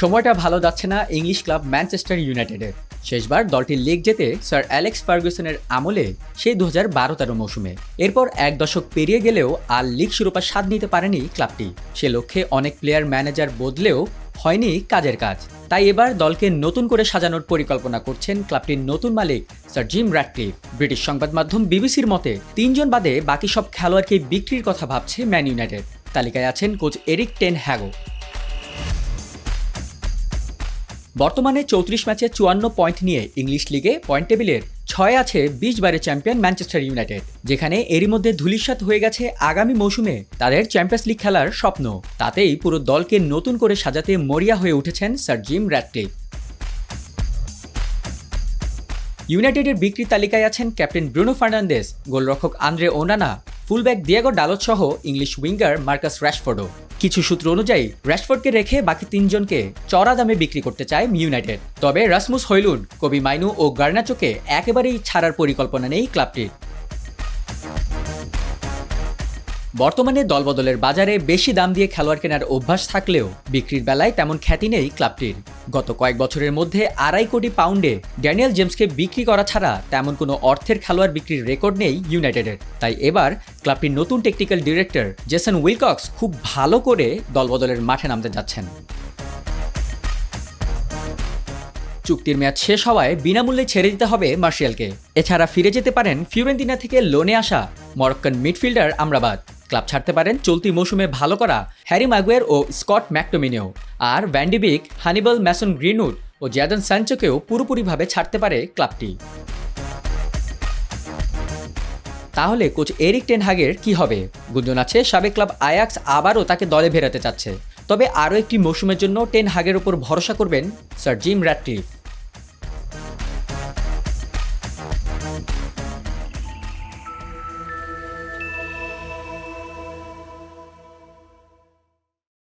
সময়টা ভালো যাচ্ছে না ইংলিশ ক্লাব ম্যানচেস্টার ইউনাইটেডের। শেষবার দলটি লিগ জেতে স্যার অ্যালেক্স ফার্গুসনের আমলে সেই দু হাজার বারো তেরো মৌসুমে। এরপর এক দশক পেরিয়ে গেলেও আর লিগ শিরোপা স্বাদ নিতে পারেনি ক্লাবটি। সে লক্ষ্যে অনেক প্লেয়ার ম্যানেজার বদলেও হয়নি কাজের কাজ। তাই এবার দলকে নতুন করে সাজানোর পরিকল্পনা করছেন ক্লাবটির নতুন মালিক স্যার জিম র্যাটক্লিফ ব্রিটিশ সংবাদ মাধ্যম বিবিসির মতে, তিনজন বাদে বাকি সব খেলোয়াড়কে বিক্রির কথা ভাবছে ম্যান ইউনাইটেড। তালিকায় আছেন কোচ এরিক টেন হ্যাগো বর্তমানে চৌত্রিশ ম্যাচে চুয়ান্ন পয়েন্ট নিয়ে ইংলিশ লিগে পয়েন্ট টেবিলের ছয় আছে বিশ বারের চ্যাম্পিয়ন ম্যানচেস্টার ইউনাইটেড, যেখানে এরই মধ্যে ধুলিস্বাত হয়ে গেছে আগামী মৌসুমে তাদের চ্যাম্পিয়ন্স লিগ খেলার স্বপ্ন। তাতেই পুরো দলকে নতুন করে সাজাতে মরিয়া হয়ে উঠেছেন স্যার জিম র্যাটক্লিফ ইউনাইটেডের বিক্রি তালিকায় আছেন ক্যাপ্টেন ব্রুনো ফার্নান্দেস গোলরক্ষক Andre Onana, fullback Diogo Dalot সহ ইংলিশ উইঙ্গার মার্কাস র্যাশফোর্ডও। কিছু সূত্র অনুযায়ী র্যাশফোর্ডকে রেখে বাকি তিনজনকে চড়া দামে বিক্রি করতে চায় ইউনাইটেড। তবে রাসমুস হইলুন, কবি মাইনু ও গার্নাচোকে একেবারেই ছাড়ার পরিকল্পনা নেই ক্লাবটির। বর্তমানে দলবদলের বাজারে বেশি দাম দিয়ে খেলোয়াড় কেনার অভ্যাস থাকলেও বিক্রির বেলায় তেমন খ্যাতি নেই ক্লাবটির। গত কয়েক বছরের মধ্যে আড়াই কোটি পাউন্ডে ড্যানিয়েল জেমসকে বিক্রি করা ছাড়া তেমন কোনো অর্থের খেলোয়াড় বিক্রির রেকর্ড নেই ইউনাইটেডের। তাই এবার ক্লাবটির নতুন টেকনিক্যাল ডিরেক্টর জেসন উইলকক্স খুব ভালো করে দলবদলের মাঠে নামতে যাচ্ছেন। চুক্তির মেয়াদ শেষ হওয়ায় বিনামূল্যে ছেড়ে দিতে হবে মার্শিয়ালকে। এছাড়া ফিরে যেতে পারেন ফিউরেন্তিনা থেকে লোনে আসা মরক্কান মিডফিল্ডার আমরাবাদ। ক্লাব ছাড়তে পারেন চলতি মৌসুমে ভালো করা হ্যারি ম্যাগুয়ার ও স্কট ম্যাকটোমিনেও আর van de Beek Hannibal Mason Greenwood ও জ্যাদন স্যাঞ্চোকেও পুরোপুরিভাবে ছাড়তে পারে ক্লাবটি। তাহলে কোচ এরিক টেনহাগের কি হবে? গুঞ্জন আছে, সাবেক ক্লাব আয়াক্স আবারও তাকে দলে ফেরাতে চাচ্ছে। তবে আরও একটি মৌসুমের জন্য টেন হাগের ওপর ভরসা করবেন স্যার জিম র্যাটক্লিফ